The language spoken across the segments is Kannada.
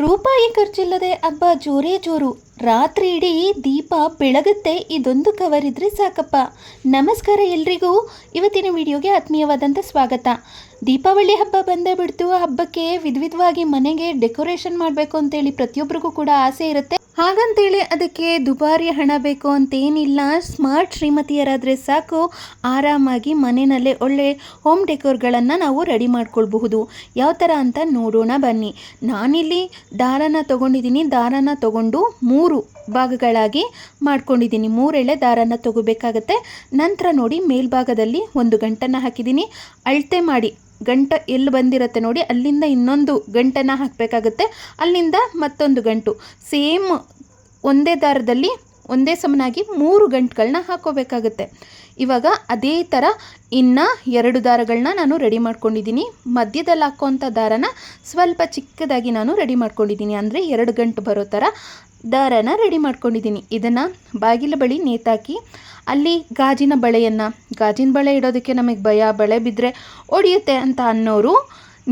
ರೂಪಾಯಿ ಖರ್ಚಿಲ್ಲದೆ ಹಬ್ಬ ಜೋರೇ ಜೋರು. ರಾತ್ರಿ ಇಡೀ ದೀಪ ಬೆಳಗುತ್ತೆ. ಇದೊಂದು ಕವರ್ ಇದ್ರೆ ಸಾಕಪ್ಪ. ನಮಸ್ಕಾರ ಎಲ್ರಿಗೂ. ಇವತ್ತಿನ ವಿಡಿಯೋಗೆ ಆತ್ಮೀಯವಾದಂಥ ಸ್ವಾಗತ. ದೀಪಾವಳಿ ಹಬ್ಬ ಬಂದೇ ಬಿಡ್ತು. ಹಬ್ಬಕ್ಕೆ ವಿಧವಿಧವಾಗಿ ಮನೆಗೆ ಡೆಕೋರೇಷನ್ ಮಾಡಬೇಕು ಅಂತೇಳಿ ಪ್ರತಿಯೊಬ್ಬರಿಗೂ ಕೂಡ ಆಸೆ ಇರುತ್ತೆ. ಹಾಗಂತೇಳಿ ಅದಕ್ಕೆ ದುಬಾರಿ ಹಣ ಬೇಕು ಅಂತೇನಿಲ್ಲ. ಸ್ಮಾರ್ಟ್ ಶ್ರೀಮತಿಯರಾದರೆ ಸಾಕು. ಆರಾಮಾಗಿ ಮನೆಯಲ್ಲೇ ಒಳ್ಳೆ ಹೋಮ್ ಡೆಕೋರ್ಗಳನ್ನು ನಾವು ರೆಡಿ ಮಾಡ್ಕೊಳ್ಬಹುದು. ಯಾವ ಥರ ಅಂತ ನೋಡೋಣ ಬನ್ನಿ. ನಾನಿಲ್ಲಿ ದಾರನ ತಗೊಂಡಿದ್ದೀನಿ. ದಾರನ ತಗೊಂಡು ಮೂರು ಭಾಗಗಳಾಗಿ ಮಾಡ್ಕೊಂಡಿದ್ದೀನಿ. ಮೂರೆಳೆ ದಾರನ ತಗೋಬೇಕಾಗತ್ತೆ. ನಂತರ ನೋಡಿ ಮೇಲ್ಭಾಗದಲ್ಲಿ ಒಂದು ಗಂಟನ್ನು ಹಾಕಿದ್ದೀನಿ. ಅಳತೆ ಮಾಡಿ ಗಂಟ ಎಲ್ಲಿ ಬಂದಿರುತ್ತೆ ನೋಡಿ, ಅಲ್ಲಿಂದ ಇನ್ನೊಂದು ಗಂಟನ್ನು ಹಾಕಬೇಕಾಗುತ್ತೆ. ಅಲ್ಲಿಂದ ಮತ್ತೊಂದು ಗಂಟು. ಸೇಮ್ ಒಂದೇ ದಾರದಲ್ಲಿ ಒಂದೇ ಸಮನಾಗಿ ಮೂರು ಗಂಟುಗಳನ್ನ ಹಾಕೋಬೇಕಾಗುತ್ತೆ. ಇವಾಗ ಅದೇ ಥರ ಇನ್ನು ಎರಡು ದಾರಗಳನ್ನ ನಾನು ರೆಡಿ ಮಾಡ್ಕೊಂಡಿದ್ದೀನಿ. ಮಧ್ಯದಲ್ಲಿ ಹಾಕೋವಂಥ ದಾರನ ಸ್ವಲ್ಪ ಚಿಕ್ಕದಾಗಿ ನಾನು ರೆಡಿ ಮಾಡ್ಕೊಂಡಿದ್ದೀನಿ. ಅಂದರೆ ಎರಡು ಗಂಟು ಬರೋ ಥರ ದಾರನ ರೆಡಿ ಮಾಡ್ಕೊಂಡಿದ್ದೀನಿ. ಇದನ್ನು ಬಾಗಿಲ ಬಳಿ ನೇತಾಕಿ ಅಲ್ಲಿ ಗಾಜಿನ ಬಳೆಯನ್ನು. ಗಾಜಿನ ಬಳೆ ಇಡೋದಕ್ಕೆ ನಮಗೆ ಭಯ, ಬಳೆ ಬಿದ್ದರೆ ಒಡೆಯುತ್ತೆ ಅಂತ ಅನ್ನೋರು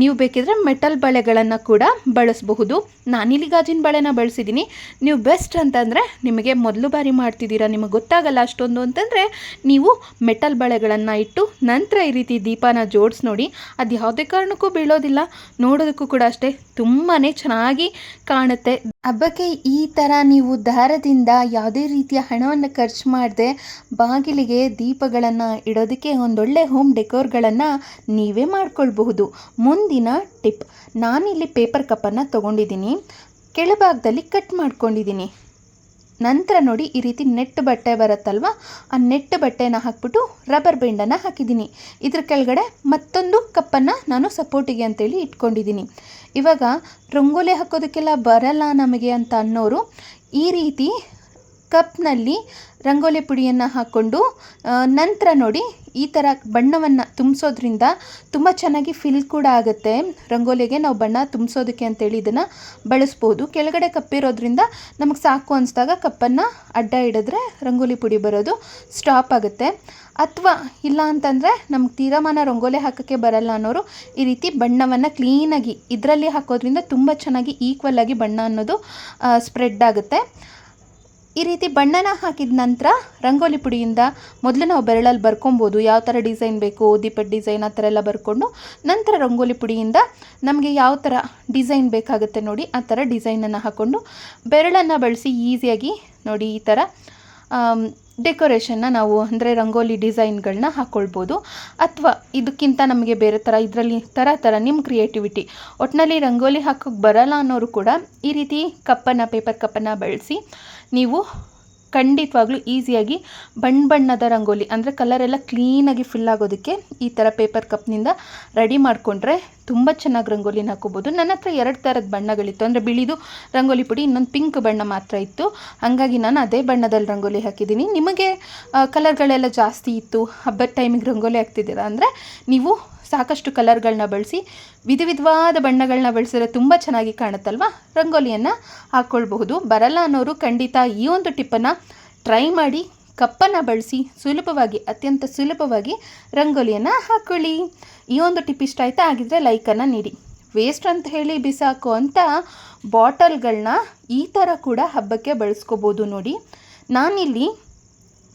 ನೀವು ಬೇಕಿದ್ರೆ ಮೆಟಲ್ ಬಳೆಗಳನ್ನು ಕೂಡ ಬಳಸಬಹುದು. ನಾನಿಲ್ಲಿ ಗಾಜಿನ ಬಳೆನ ಬಳಸಿದ್ದೀನಿ ನೀವು ಬೆಸ್ಟ್ ಅಂತಂದರೆ ನಿಮಗೆ ಮೊದಲು ಬಾರಿ ಮಾಡ್ತಿದ್ದೀರಾ, ನಿಮಗೆ ಗೊತ್ತಾಗಲ್ಲ ಅಷ್ಟೊಂದು ಅಂತಂದರೆ ನೀವು ಮೆಟಲ್ ಬಳೆಗಳನ್ನು ಇಟ್ಟು ನಂತರ ಈ ರೀತಿ ದೀಪನ ಜೋಡಿಸಿ ನೋಡಿ. ಅದು ಯಾವುದೇ ಕಾರಣಕ್ಕೂ ಬೀಳೋದಿಲ್ಲ, ನೋಡೋದಕ್ಕೂ ಕೂಡ ಅಷ್ಟೇ. ತುಂಬಾ ಚೆನ್ನಾಗಿ ಕಾಣುತ್ತೆ. ಹಬ್ಬಕ್ಕೆ ಈ ಥರ ನೀವು ದಾರದಿಂದ ಯಾವುದೇ ರೀತಿಯ ಹಣವನ್ನು ಖರ್ಚು ಮಾಡದೆ ಬಾಗಿಲಿಗೆ ದೀಪಗಳನ್ನು ಇಡೋದಕ್ಕೆ ಒಂದೊಳ್ಳೆ ಹೋಮ್ ಡೆಕೋರ್ಗಳನ್ನು ನೀವೇ ಮಾಡ್ಕೊಳ್ಬಹುದು. ಮುಂದಿನ ಟಿಪ್ ನಾನಿಲ್ಲಿ ಪೇಪರ್ ಕಪ್ಪನ್ನು ತೊಗೊಂಡಿದ್ದೀನಿ. ಕೆಳಭಾಗದಲ್ಲಿ ಕಟ್ ಮಾಡ್ಕೊಂಡಿದ್ದೀನಿ. ನಂತರ ನೋಡಿ ಈ ರೀತಿ ನೆಟ್ ಬಟ್ಟೆ ಬರುತ್ತಲ್ವ? ಆ ನೆಟ್ ಬಟ್ಟೆನ ಹಾಕ್ಬಿಟ್ಟು ರಬ್ಬರ್ ಬೆಂಡನ್ನು ಹಾಕಿದ್ದೀನಿ. ಇದ್ರ ಕೆಳಗಡೆ ಮತ್ತೊಂದು ಕಪ್ಪನ್ನು ನಾನು ಸಪೋರ್ಟಿಗೆ ಅಂತೇಳಿ ಇಟ್ಕೊಂಡಿದ್ದೀನಿ. ಇವಾಗ ರಂಗೋಲಿ ಹಾಕೋದಕ್ಕೆಲ್ಲ ಬರಲ್ಲ ನಮಗೆ ಅಂತ ಅನ್ನೋರು ಈ ರೀತಿ ಕಪ್ನಲ್ಲಿ ರಂಗೋಲಿ ಪುಡಿಯನ್ನು ಹಾಕ್ಕೊಂಡು ನಂತರ ನೋಡಿ ಈ ಥರ ಬಣ್ಣವನ್ನು ತುಂಬಿಸೋದ್ರಿಂದ ತುಂಬ ಚೆನ್ನಾಗಿ ಫಿಲ್ ಕೂಡ ಆಗುತ್ತೆ. ರಂಗೋಲಿಗೆ ನಾವು ಬಣ್ಣ ತುಂಬಿಸೋದಕ್ಕೆ ಅಂತೇಳಿ ಇದನ್ನು ಬಳಸ್ಬೋದು. ಕೆಳಗಡೆ ಕಪ್ಪಿರೋದ್ರಿಂದ ನಮಗೆ ಸಾಕು ಅನಿಸ್ದಾಗ ಕಪ್ಪನ್ನು ಅಡ್ಡ ಇಡಿದ್ರೆ ರಂಗೋಲಿ ಪುಡಿ ಬರೋದು ಸ್ಟಾಪ್ ಆಗುತ್ತೆ. ಅಥವಾ ಇಲ್ಲ ಅಂತಂದರೆ ನಮ್ಗೆ ತೀರಮಾನ ರಂಗೋಲಿ ಹಾಕೋಕ್ಕೆ ಬರಲ್ಲ ಅನ್ನೋರು ಈ ರೀತಿ ಬಣ್ಣವನ್ನು ಕ್ಲೀನಾಗಿ ಇದರಲ್ಲಿ ಹಾಕೋದ್ರಿಂದ ತುಂಬ ಚೆನ್ನಾಗಿ ಈಕ್ವಲ್ ಆಗಿ ಬಣ್ಣ ಅನ್ನೋದು ಸ್ಪ್ರೆಡ್ ಆಗುತ್ತೆ. ಈ ರೀತಿ ಬಣ್ಣನ ಹಾಕಿದ ನಂತರ ರಂಗೋಲಿ ಪುಡಿಯಿಂದ ಮೊದಲು ನಾವು ಬೆರಳಲ್ಲಿ ಬರ್ಕೊಬೋದು. ಯಾವ ಥರ ಡಿಸೈನ್ ಬೇಕು, ದೀಪದ ಡಿಸೈನ್ ಆ ಥರ ಎಲ್ಲ ಬರ್ಕೊಂಡು ನಂತರ ರಂಗೋಲಿ ಪುಡಿಯಿಂದ ನಮಗೆ ಯಾವ ಥರ ಡಿಸೈನ್ ಬೇಕಾಗುತ್ತೆ ನೋಡಿ, ಆ ಥರ ಡಿಸೈನನ್ನು ಹಾಕ್ಕೊಂಡು ಬೆರಳನ್ನು ಬಳಸಿ ಈಸಿಯಾಗಿ ನೋಡಿ ಈ ಥರ ಡೆಕೋರೇಷನ್ನ ನಾವು ಅಂದರೆ ರಂಗೋಲಿ ಡಿಸೈನ್ಗಳನ್ನ ಹಾಕ್ಕೊಳ್ಬೋದು ಅಥವಾ ಇದಕ್ಕಿಂತ ನಮಗೆ ಬೇರೆ ಥರ, ಇದರಲ್ಲಿ ಥರ ಥರ ನಿಮ್ಮ ಕ್ರಿಯೇಟಿವಿಟಿ. ಒಟ್ಟಿನಲ್ಲಿ ರಂಗೋಲಿ ಹಾಕೋಕ್ಕೆ ಬರಲ್ಲ ಅನ್ನೋರು ಕೂಡ ಈ ರೀತಿ ಕಪ್ಪನ್ನು, ಪೇಪರ್ ಕಪ್ಪನ್ನು ಬಳಸಿ ನೀವು ಖಂಡಿತವಾಗ್ಲೂ ಈಸಿಯಾಗಿ ಬಣ್ಣ ಬಣ್ಣದ ರಂಗೋಲಿ, ಅಂದರೆ ಕಲರೆಲ್ಲ ಕ್ಲೀನಾಗಿ ಫಿಲ್ ಆಗೋದಕ್ಕೆ ಈ ಥರ ಪೇಪರ್ ಕಪ್ನಿಂದ ರೆಡಿ ಮಾಡಿಕೊಂಡ್ರೆ ತುಂಬ ಚೆನ್ನಾಗಿ ರಂಗೋಲಿನ ಹಾಕೋಬೋದು ನನ್ನ ಹತ್ರ ಎರಡು ಥರದ ಬಣ್ಣಗಳಿತ್ತು. ಅಂದರೆ ಬಿಳಿದು ರಂಗೋಲಿ ಪುಡಿ, ಇನ್ನೊಂದು ಪಿಂಕ್ ಬಣ್ಣ ಮಾತ್ರ ಇತ್ತು. ಹಾಗಾಗಿ ನಾನು ಅದೇ ಬಣ್ಣದಲ್ಲಿ ರಂಗೋಲಿ ಹಾಕಿದ್ದೀನಿ. ನಿಮಗೆ ಕಲರ್ಗಳೆಲ್ಲ ಜಾಸ್ತಿ ಇತ್ತು, ಹಬ್ಬದ ಟೈಮಿಗೆ ರಂಗೋಲಿ ಹಾಕ್ತಿದ್ದೀರಾ ಅಂದರೆ ನೀವು ಸಾಕಷ್ಟು ಕಲರ್ಗಳನ್ನ ಬಳಸಿ, ವಿಧ ವಿಧವಾದ ಬಣ್ಣಗಳನ್ನ ಬಳಸಿದ್ರೆ ತುಂಬ ಚೆನ್ನಾಗಿ ಕಾಣುತ್ತಲ್ವ? ರಂಗೋಲಿಯನ್ನು ಹಾಕ್ಕೊಳ್ಬಹುದು ಬರಲ್ಲ ಅನ್ನೋರು ಖಂಡಿತ ಈ ಒಂದು ಟಿಪ್ಪನ್ನು ಟ್ರೈ ಮಾಡಿ, ಕಪ್ಪನ್ನು ಬಳಸಿ, ಸುಲಭವಾಗಿ, ಅತ್ಯಂತ ಸುಲಭವಾಗಿ ರಂಗೋಲಿಯನ್ನು ಹಾಕ್ಕೊಳ್ಳಿ ಈ ಒಂದು ಟಿಪ್ ಇಷ್ಟ ಆಯಿತಾ? ಆಗಿದ್ದರೆ ಲೈಕನ್ನು ನೀಡಿ. ವೇಸ್ಟ್ ಅಂತ ಹೇಳಿ ಬಿಸಾಕು ಅಂತ ಬಾಟಲ್ಗಳನ್ನ ಈ ಥರ ಕೂಡ ಹಬ್ಬಕ್ಕೆ ಬಳಸ್ಕೋಬೋದು ನೋಡಿ. ನಾನಿಲ್ಲಿ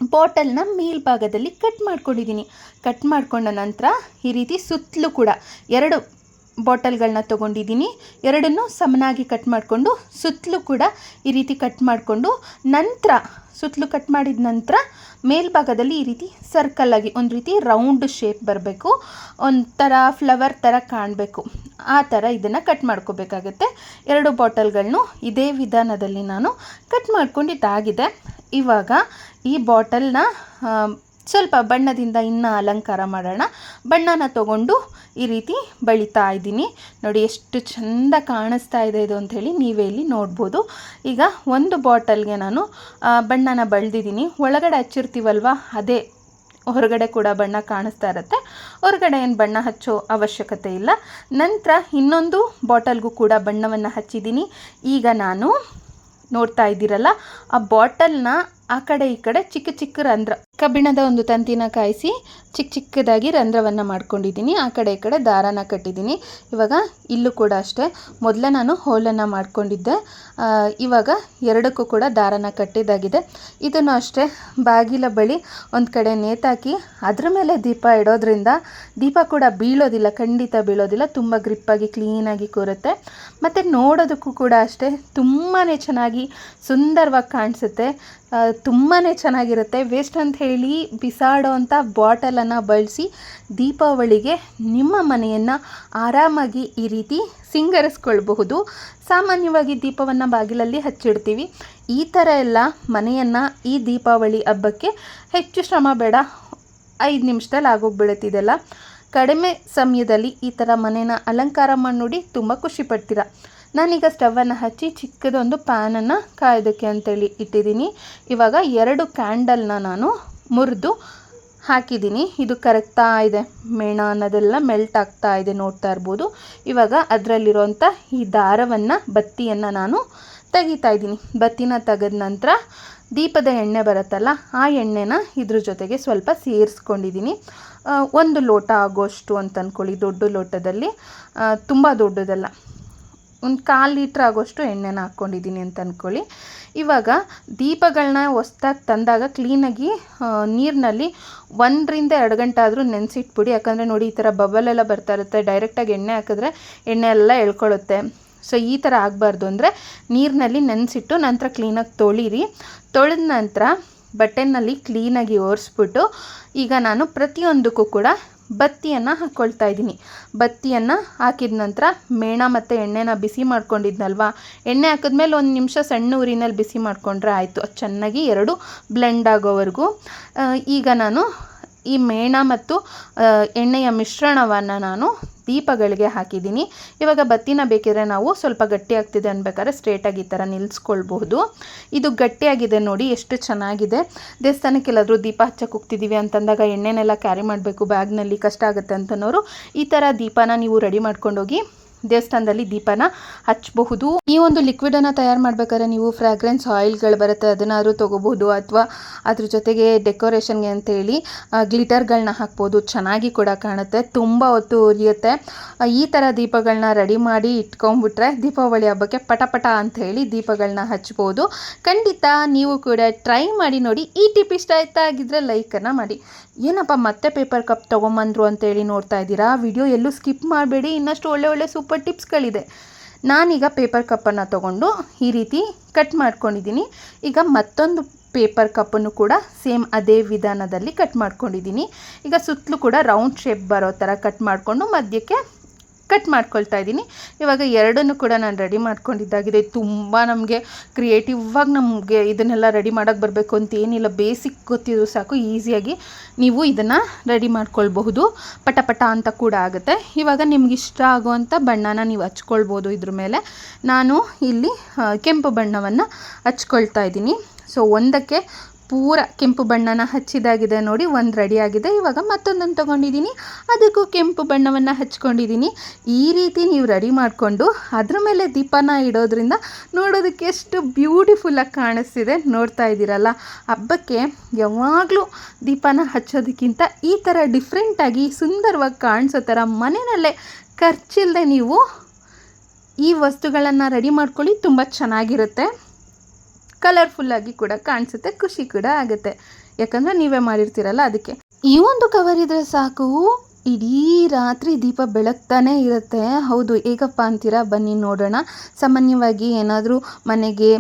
ಬಾಟಲ್ನ ಮೇಲ್ಭಾಗದಲ್ಲಿ ಕಟ್ ಮಾಡ್ಕೊಂಡಿದ್ದೀನಿ. ಕಟ್ ಮಾಡ್ಕೊಂಡ ನಂತರ ಈ ರೀತಿ ಸುತ್ತಲೂ ಕೂಡ ಎರಡು ಬಾಟಲ್ಗಳನ್ನ ತೊಗೊಂಡಿದ್ದೀನಿ. ಎರಡನ್ನೂ ಸಮನಾಗಿ ಕಟ್ ಮಾಡಿಕೊಂಡು ಸುತ್ತಲೂ ಕೂಡ ಈ ರೀತಿ ಕಟ್ ಮಾಡಿಕೊಂಡು ನಂತರ ಸುತ್ತಲೂ ಕಟ್ ಮಾಡಿದ ನಂತರ ಮೇಲ್ಭಾಗದಲ್ಲಿ ಈ ರೀತಿ ಸರ್ಕಲ್ ಆಗಿ ಒಂದು ರೀತಿ ರೌಂಡ್ ಶೇಪ್ ಬರಬೇಕು. ಒಂಥರ ಫ್ಲವರ್ ಥರ ಕಾಣಬೇಕು. ಆ ಥರ ಇದನ್ನು ಕಟ್ ಮಾಡ್ಕೋಬೇಕಾಗತ್ತೆ. ಎರಡು ಬಾಟಲ್ಗಳನ್ನು ಇದೇ ವಿಧಾನದಲ್ಲಿ ನಾನು ಕಟ್ ಮಾಡ್ಕೊಂಡಿದ್ದಾಗಿದೆ. ಇವಾಗ ಈ ಬಾಟಲ್ನ ಸ್ವಲ್ಪ ಬಣ್ಣದಿಂದ ಇನ್ನೂ ಅಲಂಕಾರ ಮಾಡೋಣ. ಬಣ್ಣನ ತಗೊಂಡು ಈ ರೀತಿ ಬಳಿತಾ ಇದ್ದೀನಿ. ನೋಡಿ ಎಷ್ಟು ಚೆಂದ ಕಾಣಿಸ್ತಾ ಇದೆ ಇದು ಅಂಥೇಳಿ ನೀವೇ ಇಲ್ಲಿ ನೋಡ್ಬೋದು. ಈಗ ಒಂದು ಬಾಟಲ್ಗೆ ನಾನು ಬಣ್ಣನ ಬಳ್ದಿದ್ದೀನಿ. ಒಳಗಡೆ ಹಚ್ಚಿರ್ತೀವಲ್ವ, ಅದೇ ಹೊರಗಡೆ ಕೂಡ ಬಣ್ಣ ಕಾಣಿಸ್ತಾ ಇರುತ್ತೆ. ಹೊರಗಡೆ ಏನು ಬಣ್ಣ ಹಚ್ಚೋ ಅವಶ್ಯಕತೆ ಇಲ್ಲ. ನಂತರ ಇನ್ನೊಂದು ಬಾಟಲ್ಗೂ ಕೂಡ ಬಣ್ಣವನ್ನು ಹಚ್ಚಿದ್ದೀನಿ. ಈಗ ನಾನು ನೋಡ್ತಾ ಇದ್ದೀರಲ್ಲ, ಆ ಬಾಟಲ್ನ ಆ ಕಡೆ ಈ ಕಡೆ ಚಿಕ್ಕ ಚಿಕ್ಕ ರಂಧ್ರ. ಕಬ್ಬಿಣದ ಒಂದು ತಂತಿನ ಕಾಯಿಸಿ ಚಿಕ್ಕ ಚಿಕ್ಕದಾಗಿ ರಂಧ್ರವನ್ನು ಮಾಡ್ಕೊಂಡಿದ್ದೀನಿ. ಆ ಕಡೆ ಈ ಕಡೆ ದಾರಾನ ಕಟ್ಟಿದ್ದೀನಿ. ಇವಾಗ ಇಲ್ಲೂ ಕೂಡ ಅಷ್ಟೇ. ಮೊದಲೇ ನಾನು ಹೋಲನ್ನು ಮಾಡ್ಕೊಂಡಿದ್ದೆ. ಇವಾಗ ಎರಡಕ್ಕೂ ಕೂಡ ದಾರಾನ ಕಟ್ಟಿದ್ದಾಗಿದೆ ಇದನ್ನು ಅಷ್ಟೇ ಬಾಗಿಲ ಬಳಿ ಒಂದು ಕಡೆ ನೇತಾಕಿ ಅದ್ರ ಮೇಲೆ ದೀಪ ಇಡೋದ್ರಿಂದ ದೀಪ ಕೂಡ ಬೀಳೋದಿಲ್ಲ, ಖಂಡಿತ ಬೀಳೋದಿಲ್ಲ. ತುಂಬ ಗ್ರಿಪ್ಪಾಗಿ, ಕ್ಲೀನಾಗಿ ಕೂರುತ್ತೆ. ಮತ್ತು ನೋಡೋದಕ್ಕೂ ಕೂಡ ಅಷ್ಟೇ ತುಂಬಾ ಚೆನ್ನಾಗಿ ಸುಂದರವಾಗಿ ಕಾಣಿಸುತ್ತೆ. ತುಂಬಾ ಚೆನ್ನಾಗಿರುತ್ತೆ. ವೇಸ್ಟ್ ಅಂತ ಹೇಳಿ ಬಿಸಾಡೋ ಅಂಥ ಬಾಟಲನ್ನು ಬಳಸಿ ದೀಪಾವಳಿಗೆ ನಿಮ್ಮ ಮನೆಯನ್ನು ಆರಾಮಾಗಿ ಈ ರೀತಿ ಸಿಂಗರಿಸ್ಕೊಳ್ಬಹುದು. ಸಾಮಾನ್ಯವಾಗಿ ದೀಪವನ್ನು ಬಾಗಿಲಲ್ಲಿ ಹಚ್ಚಿಡ್ತೀವಿ. ಈ ಥರ ಎಲ್ಲ ಮನೆಯನ್ನು ಈ ದೀಪಾವಳಿ ಹಬ್ಬಕ್ಕೆ ಹೆಚ್ಚು ಶ್ರಮ ಬೇಡ. ಐದು ನಿಮಿಷದಲ್ಲಿ ಆಗೋಗ್ಬಿಡುತ್ತಿದೆಲ್ಲ ಕಡಿಮೆ ಸಮಯದಲ್ಲಿ ಈ ಥರ ಮನೇನ ಅಲಂಕಾರ ಮಾಡಿ ನೋಡಿ ತುಂಬ ಖುಷಿ ಪಡ್ತೀರ? ನಾನೀಗ ಸ್ಟವನ್ನು ಹಚ್ಚಿ ಚಿಕ್ಕದೊಂದು ಪ್ಯಾನನ್ನು ಕಾಯೋದಕ್ಕೆ ಅಂತೇಳಿ ಇಟ್ಟಿದ್ದೀನಿ. ಇವಾಗ ಎರಡು ಕ್ಯಾಂಡಲ್ನ ನಾನು ಮುರಿದು ಹಾಕಿದ್ದೀನಿ. ಇದು ಕರಗ್ತಾ ಇದೆ. ಮೇಣ ಅನ್ನೋದೆಲ್ಲ ಮೆಲ್ಟ್ ಆಗ್ತಾ ಇದೆ ನೋಡ್ತಾ ಇರ್ಬೋದು. ಇವಾಗ ಅದರಲ್ಲಿರುವಂಥ ಈ ದಾರವನ್ನು, ಬತ್ತಿಯನ್ನು ನಾನು ತೆಗಿತಾ ಇದ್ದೀನಿ. ಬತ್ತಿನ ತೆಗೆದ ನಂತರ ದೀಪದ ಎಣ್ಣೆ ಬರುತ್ತಲ್ಲ, ಆ ಎಣ್ಣೆನ ಇದ್ರ ಜೊತೆಗೆ ಸ್ವಲ್ಪ ಸೇರಿಸ್ಕೊಂಡಿದ್ದೀನಿ. ಒಂದು ಲೋಟ ಆಗೋಷ್ಟು ಅಂತ ಅಂದ್ಕೊಳ್ಳಿ ದೊಡ್ಡ ಲೋಟದಲ್ಲಿ ತುಂಬ ದೊಡ್ಡದಲ್ಲ. ಒಂದು ಕಾಲು ಲೀಟ್ರ್ ಆಗೋಷ್ಟು ಎಣ್ಣೆನ ಹಾಕ್ಕೊಂಡಿದ್ದೀನಿ ಅಂತ ಅಂದ್ಕೊಳ್ಳಿ ಇವಾಗ ದೀಪಗಳನ್ನ ಹೊಸ್ದಾಗಿ ತಂದಾಗ ಕ್ಲೀನಾಗಿ ನೀರಿನಲ್ಲಿ ಒಂದರಿಂದ ಎರಡು ಗಂಟೆ ಆದರೂ ನೆನೆಸಿಟ್ಬಿಡಿ. ಯಾಕಂದರೆ ನೋಡಿ ಈ ಥರ ಬಬಲೆಲ್ಲ ಬರ್ತಾ ಇರುತ್ತೆ ಡೈರೆಕ್ಟಾಗಿ ಎಣ್ಣೆ ಹಾಕಿದ್ರೆ ಎಣ್ಣೆ ಎಲ್ಲ ಎಳ್ಕೊಳ್ಳುತ್ತೆ ಸೊ ಈ ಥರ ಆಗಬಾರ್ದು ಅಂದರೆ ನೀರಿನಲ್ಲಿ ನೆನೆಸಿಟ್ಟು ನಂತರ ಕ್ಲೀನಾಗಿ ತೊಳೀರಿ. ತೊಳೆದ ನಂತರ ಬಟ್ಟೆನಲ್ಲಿ ಕ್ಲೀನಾಗಿ ಒರೆಸ್ಬಿಟ್ಟು ಈಗ ನಾನು ಪ್ರತಿಯೊಂದಕ್ಕೂ ಕೂಡ ಬತ್ತಿಯನ್ನು ಹಾಕ್ಕೊಳ್ತಾ ಇದ್ದೀನಿ. ಬತ್ತಿಯನ್ನು ಹಾಕಿದ ನಂತರ ಮೇಣ ಮತ್ತು ಎಣ್ಣೆನ ಬಿಸಿ ಮಾಡ್ಕೊಂಡಿದ್ನಲ್ವಾ? ಎಣ್ಣೆ ಹಾಕಿದ್ಮೇಲೆ ಒಂದು ನಿಮಿಷ ಸಣ್ಣ ಉರಿನಲ್ಲಿ ಬಿಸಿ ಮಾಡಿಕೊಂಡ್ರೆ ಆಯಿತು. ಅದು ಚೆನ್ನಾಗಿ ಎರಡು ಬ್ಲೆಂಡ್ ಆಗೋವರೆಗೂ. ಈಗ ನಾನು ಈ ಮೇಣ ಮತ್ತು ಎಣ್ಣೆಯ ಮಿಶ್ರಣವನ್ನು ನಾನು ದೀಪಗಳಿಗೆ ಹಾಕಿದ್ದೀನಿ. ಇವಾಗ ಬತ್ತಿನ ಬೇಕಿದ್ರೆ ನಾವು ಸ್ವಲ್ಪ ಗಟ್ಟಿ ಆಗ್ತಿದೆ ಅನ್ಬೇಕಾದ್ರೆ ಸ್ಟ್ರೇಟಾಗಿ ಈ ಥರ ನಿಲ್ಲಿಸ್ಕೊಳ್ಬಹುದು ಇದು ಗಟ್ಟಿಯಾಗಿದೆ ನೋಡಿ, ಎಷ್ಟು ಚೆನ್ನಾಗಿದೆ. ದೇವಸ್ಥಾನಕ್ಕೆ ಎಲ್ಲಾದರೂ ದೀಪ ಹಚ್ಚಕ್ಕೆ ಹೋಗ್ತಿದ್ದೀವಿ ಅಂತಂದಾಗ ಎಣ್ಣೆನೆಲ್ಲ ಕ್ಯಾರಿ ಮಾಡಬೇಕು ಬ್ಯಾಗ್ನಲ್ಲಿ ಕಷ್ಟ ಆಗುತ್ತೆ ಅಂತನೋರು ಈ ಥರ ದೀಪನ ನೀವು ರೆಡಿ ಮಾಡ್ಕೊಂಡೋಗಿ ದೇವಸ್ಥಾನದಲ್ಲಿ ದೀಪನ ಹಚ್ಚಬಹುದು. ಈ ಒಂದು ಲಿಕ್ವಿಡ್ ಅನ್ನ ತಯಾರು ಮಾಡ್ಬೇಕಾದ್ರೆ ನೀವು ಫ್ರಾಗ್ರೆನ್ಸ್ ಆಯಿಲ್ಗಳು ಬರುತ್ತೆ, ಅದನ್ನಾದ್ರೂ ತಗೋಬಹುದು ಅಥವಾ ಅದ್ರ ಜೊತೆಗೆ ಡೆಕೋರೇಷನ್ಗೆ ಅಂತೇಳಿ ಗ್ಲಿಟರ್ಗಳನ್ನ ಹಾಕ್ಬೋದು. ಚೆನ್ನಾಗಿ ಕೂಡ ಕಾಣುತ್ತೆ, ತುಂಬ ಹೊತ್ತು ಉರಿಯುತ್ತೆ. ಈ ಥರ ದೀಪಗಳನ್ನ ರೆಡಿ ಮಾಡಿ ಇಟ್ಕೊಂಡ್ಬಿಟ್ರೆ ದೀಪಾವಳಿ ಹಬ್ಬಕ್ಕೆ ಪಟ ಪಟ ಅಂತ ಹೇಳಿ ದೀಪಗಳನ್ನ ಹಚ್ಬೋದು. ಖಂಡಿತ ನೀವು ಕೂಡ ಟ್ರೈ ಮಾಡಿ ನೋಡಿ. ಈ ಟಿಪ್ ಇಷ್ಟ ಆಯ್ತಾ ಆಗಿದ್ರೆ ಲೈಕನ್ನು ಮಾಡಿ. ಏನಪ್ಪ ಮತ್ತೆ ಪೇಪರ್ ಕಪ್ ತೊಗೊಂಬಂದ್ರು ಅಂತೇಳಿ ನೋಡ್ತಾ ಇದ್ದೀರಾ? ವಿಡಿಯೋ ಎಲ್ಲೂ ಸ್ಕಿಪ್ ಮಾಡಬೇಡಿ, ಇನ್ನಷ್ಟು ಒಳ್ಳೆ ಒಳ್ಳೆ ಸೂಪರ್ ಟಿಪ್ಸ್ಗಳಿದೆ. ನಾನೀಗ ಪೇಪರ್ ಕಪ್ಪನ್ನು ತೊಗೊಂಡು ಈ ರೀತಿ ಕಟ್ ಮಾಡ್ಕೊಂಡಿದ್ದೀನಿ. ಈಗ ಮತ್ತೊಂದು ಪೇಪರ್ ಕಪ್ಪನ್ನು ಕೂಡ ಸೇಮ್ ಅದೇ ವಿಧಾನದಲ್ಲಿ ಕಟ್ ಮಾಡ್ಕೊಂಡಿದ್ದೀನಿ. ಈಗ ಸುತ್ತಲೂ ಕೂಡ ರೌಂಡ್ ಶೇಪ್ ಬರೋ ಥರ ಕಟ್ ಮಾಡಿಕೊಂಡು ಮಧ್ಯಕ್ಕೆ ಕಟ್ ಮಾಡ್ಕೊಳ್ತಾ ಇದ್ದೀನಿ. ಇವಾಗ ಎರಡನ್ನು ಕೂಡ ನಾನು ರೆಡಿ ಮಾಡ್ಕೊಂಡಿದ್ದಾಗಿದೆ. ತುಂಬ ನಮಗೆ ಕ್ರಿಯೇಟಿವ್ ಆಗಿ ನಮಗೆ ಇದನ್ನೆಲ್ಲ ರೆಡಿ ಮಾಡೋಕ್ಕೆ ಬರಬೇಕು ಅಂತ ಏನಿಲ್ಲ. ಬೇಸಿಕ್ ಗೊತ್ತಿದ್ರು ಸಾಕು ಈಸಿಯಾಗಿ ನೀವು ಇದನ್ನು ರೆಡಿ ಮಾಡ್ಕೊಳ್ಬಹುದು. ಪಟ ಪಟ ಅಂತ ಕೂಡ ಆಗುತ್ತೆ. ಇವಾಗ ನಿಮ್ಗೆ ಇಷ್ಟ ಆಗುವಂಥ ಬಣ್ಣನ ನೀವು ಹಚ್ಕೊಳ್ಬೋದು ಇದ್ರ ಮೇಲೆ. ನಾನು ಇಲ್ಲಿ ಕೆಂಪು ಬಣ್ಣವನ್ನು ಹಚ್ಕೊಳ್ತಾ ಇದ್ದೀನಿ. ಸೊ ಒಂದಕ್ಕೆ ಪೂರ ಕೆಂಪು ಬಣ್ಣನ ಹಚ್ಚಿದಾಗಿದೆ ನೋಡಿ, ಒಂದು ಆಗಿದೆ. ಇವಾಗ ಮತ್ತೊಂದನ್ನು ತೊಗೊಂಡಿದ್ದೀನಿ. ಅದಕ್ಕೂ ಕೆಂಪು ಬಣ್ಣವನ್ನು ಹಚ್ಕೊಂಡಿದ್ದೀನಿ. ಈ ರೀತಿ ನೀವು ರೆಡಿ ಮಾಡಿಕೊಂಡು ಅದ್ರ ಮೇಲೆ ದೀಪನ ಇಡೋದ್ರಿಂದ ನೋಡೋದಕ್ಕೆ ಎಷ್ಟು ಬ್ಯೂಟಿಫುಲ್ಲಾಗಿ ಕಾಣಿಸ್ತಿದೆ. ನೋಡ್ತಾ ಇದ್ದೀರಲ್ಲ, ಹಬ್ಬಕ್ಕೆ ಯಾವಾಗಲೂ ದೀಪನ ಹಚ್ಚೋದಕ್ಕಿಂತ ಈ ಥರ ಡಿಫ್ರೆಂಟಾಗಿ ಸುಂದರವಾಗಿ ಕಾಣಿಸೋ ಥರ ಮನೆಯಲ್ಲೇ ಖರ್ಚಿಲ್ಲದೆ ನೀವು ಈ ವಸ್ತುಗಳನ್ನು ರೆಡಿ ಮಾಡ್ಕೊಳ್ಳಿ, ತುಂಬ ಚೆನ್ನಾಗಿರುತ್ತೆ. ಕಲರ್ಫುಲ್ಲಾಗಿ ಕೂಡ ಕಾಣಿಸುತ್ತೆ, ಖುಷಿ ಕೂಡ ಆಗುತ್ತೆ. ಯಾಕಂದ್ರೆ ನೀವೇ ಮಾಡಿರ್ತೀರಲ್ಲ ಅದಕ್ಕೆ. ಈ ಒಂದು ಕವರ್ ಇದ್ರೆ ಸಾಕು. ಇಡೀ ರಾತ್ರಿ ದೀಪ ಬೆಳಗ್ತಾನೆ ಇರುತ್ತೆ. ಹೌದು ಹೇಗಪ್ಪ ಅಂತೀರಾ? ಬನ್ನಿ ನೋಡೋಣ. ಸಾಮಾನ್ಯವಾಗಿ ಏನಾದರೂ ಮನೆಗೆ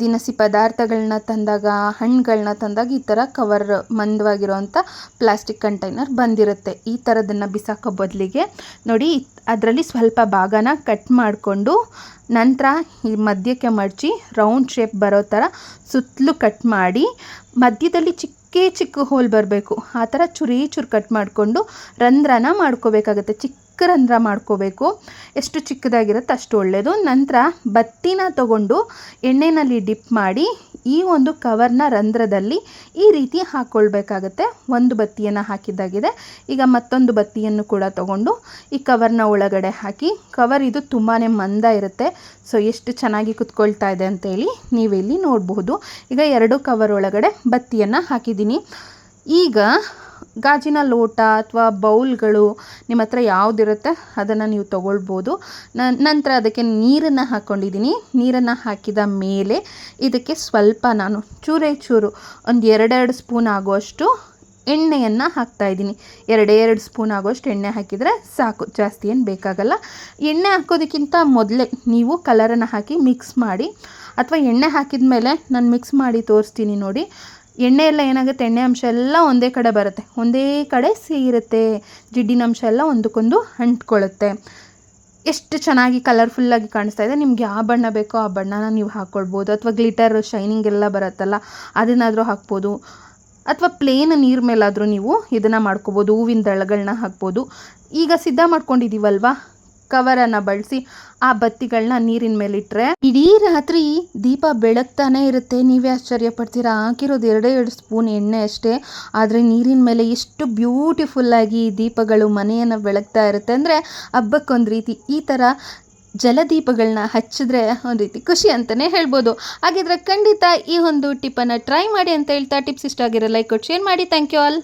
ದಿನಸಿ ಪದಾರ್ಥಗಳನ್ನ ತಂದಾಗ ಹಣ್ಣುಗಳನ್ನ ತಂದಾಗ ಈ ಥರ ಕವರ್ ಮಂದವಾಗಿರೋವಂಥ ಪ್ಲಾಸ್ಟಿಕ್ ಕಂಟೈನರ್ ಬಂದಿರುತ್ತೆ. ಈ ಥರದನ್ನು ಬಿಸಾಕೋ ಬದಲಿಗೆ. ನೋಡಿ, ಅದರಲ್ಲಿ ಸ್ವಲ್ಪ ಭಾಗನ ಕಟ್ ಮಾಡಿಕೊಂಡು, ನಂತರ ಈ ಮಧ್ಯಕ್ಕೆ ಮಡಚಿ, ರೌಂಡ್ ಶೇಪ್ ಬರೋ ಥರ ಸುತ್ತಲೂ ಕಟ್ ಮಾಡಿ, ಮಧ್ಯದಲ್ಲಿ ಚಿಕ್ಕ ಚಿಕ್ಕ ಹೋಲ್ ಬರಬೇಕು. ಆ ಥರ ಚುರಿ ಚೂರು ಕಟ್ ಮಾಡಿಕೊಂಡು ರಂಧ್ರನ ಮಾಡ್ಕೋಬೇಕಾಗುತ್ತೆ. ಚಿಕ್ಕ ಚಿಕ್ಕ ರಂಧ್ರ ಮಾಡ್ಕೋಬೇಕು. ಎಷ್ಟು ಚಿಕ್ಕದಾಗಿರುತ್ತೆ ಅಷ್ಟು ಒಳ್ಳೆಯದು ನಂತರ ಬತ್ತಿನ ತಗೊಂಡು ಎಣ್ಣೆಯಲ್ಲಿ ಡಿಪ್ ಮಾಡಿ ಈ ಒಂದು ಕವರ್ನ ರಂಧ್ರದಲ್ಲಿ ಈ ರೀತಿ ಹಾಕ್ಕೊಳ್ಬೇಕಾಗತ್ತೆ ಒಂದು ಬತ್ತಿಯನ್ನು ಹಾಕಿದ್ದಾಗಿದೆ. ಈಗ ಮತ್ತೊಂದು ಬತ್ತಿಯನ್ನು ಕೂಡ ತಗೊಂಡು ಈ ಕವರ್ನ ಒಳಗಡೆ ಹಾಕಿ, ಕವರ್ ಇದು ತುಂಬಾ ಮಂದ ಇರುತ್ತೆ. ಸೊ, ಎಷ್ಟು ಚೆನ್ನಾಗಿ ಕುತ್ಕೊಳ್ತಾ ಇದೆ ಅಂತೇಳಿ ಇಲ್ಲಿ ನೋಡಬಹುದು. ಈಗ ಎರಡು ಕವರ್ ಒಳಗಡೆ ಬತ್ತಿಯನ್ನು ಹಾಕಿದ್ದೀನಿ. ಈಗ ಗಾಜಿನ ಲೋಟ ಅಥವಾ ಬೌಲ್ಗಳು ನಿಮ್ಮ ಹತ್ರ ಯಾವುದಿರುತ್ತೆ ಅದನ್ನು ನೀವು ತೊಗೊಳ್ಬೋದು. ನಂತರ ಅದಕ್ಕೆ ನೀರನ್ನು ಹಾಕ್ಕೊಂಡಿದ್ದೀನಿ ನೀರನ್ನು ಹಾಕಿದ ಮೇಲೆ ಇದಕ್ಕೆ ಸ್ವಲ್ಪ ನಾನು ಚೂರೇ ಚೂರು ಒಂದು ಎರಡೆರಡು ಸ್ಪೂನ್ ಆಗುವಷ್ಟು ಎಣ್ಣೆಯನ್ನು ಹಾಕ್ತಾ ಇದ್ದೀನಿ. ಎರಡೇ ಎರಡು ಸ್ಪೂನ್ ಆಗುವಷ್ಟು ಎಣ್ಣೆ ಹಾಕಿದರೆ ಸಾಕು, ಜಾಸ್ತಿ ಏನು ಬೇಕಾಗಲ್ಲ. ಎಣ್ಣೆ ಹಾಕೋದಕ್ಕಿಂತ ಮೊದಲೇ ನೀವು ಕಲರನ್ನು ಹಾಕಿ ಮಿಕ್ಸ್ ಮಾಡಿ ಅಥವಾ ಎಣ್ಣೆ ಹಾಕಿದ ಮೇಲೆ ನಾನು ಮಿಕ್ಸ್ ಮಾಡಿ ತೋರಿಸ್ತೀನಿ ನೋಡಿ. ಎಣ್ಣೆ ಎಲ್ಲ ಏನಾಗುತ್ತೆ? ಎಣ್ಣೆ ಅಂಶ ಎಲ್ಲ ಒಂದೇ ಕಡೆ ಬರುತ್ತೆ. ಒಂದೇ ಕಡೆ ಸೇರುತ್ತೆ. ಜಿಡ್ಡಿನ ಅಂಶ ಎಲ್ಲ ಒಂದಕ್ಕೊಂದು ಅಂಟ್ಕೊಳ್ಳುತ್ತೆ ಎಷ್ಟು ಚೆನ್ನಾಗಿ ಕಲರ್ಫುಲ್ಲಾಗಿ ಕಾಣಿಸ್ತಾ ಇದೆ. ನಿಮ್ಗೆ ಯಾವ ಬಣ್ಣ ಬೇಕೋ ಆ ಬಣ್ಣನ ನೀವು ಹಾಕ್ಕೊಳ್ಬೋದು. ಅಥವಾ ಗ್ಲಿಟರ್ ಶೈನಿಂಗ್ ಎಲ್ಲ ಬರುತ್ತಲ್ಲ, ಅದನ್ನಾದರೂ ಹಾಕ್ಬೋದು. ಅಥವಾ ಪ್ಲೇನ್ ನೀರ್ ಮೇಲಾದರೂ ನೀವು ಇದನ್ನು ಮಾಡ್ಕೋಬೋದು. ಹೂವಿನ ದಳಗಳನ್ನ ಹಾಕ್ಬೋದು. ಈಗ ಸಿದ್ಧ ಮಾಡ್ಕೊಂಡಿದ್ದೀವಲ್ವಾ ಕವರನ್ನು ಬಳಸಿ ಆ ಬತ್ತಿಗಳನ್ನ ನೀರಿನ ಮೇಲೆ ಇಟ್ಟರೆ ಇಡೀ ರಾತ್ರಿ ದೀಪ ಬೆಳಗ್ತಾನೆ ಇರುತ್ತೆ. ನೀವೇ ಆಶ್ಚರ್ಯ ಪಡ್ತೀರಾ ಹಾಕಿರೋದು ಎರಡೇ ಎರಡು ಸ್ಪೂನ್ ಎಣ್ಣೆ ಅಷ್ಟೇ. ಆದರೆ ನೀರಿನ ಮೇಲೆ ಎಷ್ಟು ಬ್ಯೂಟಿಫುಲ್ಲಾಗಿ ದೀಪಗಳು ಮನೆಯನ್ನು ಬೆಳಗ್ತಾ ಇರುತ್ತೆ. ಅಂದರೆ ಹಬ್ಬಕ್ಕೊಂದು ರೀತಿ ಈ ಥರ ಜಲದೀಪಗಳನ್ನ ಹಚ್ಚಿದ್ರೆ ಒಂದು ರೀತಿ ಖುಷಿ ಅಂತಲೇ ಹೇಳ್ಬೋದು. ಹಾಗಿದ್ರೆ ಖಂಡಿತ ಈ ಒಂದು ಟಿಪ್ಪನ್ನು ಟ್ರೈ ಮಾಡಿ ಅಂತ ಹೇಳ್ತಾ ಟಿಪ್ಸ್ ಇಷ್ಟ ಆಗಿರೋ ಲೈಕ್ ಕೊಟ್ಟು ಶೇರ್ ಮಾಡಿ. Thank you all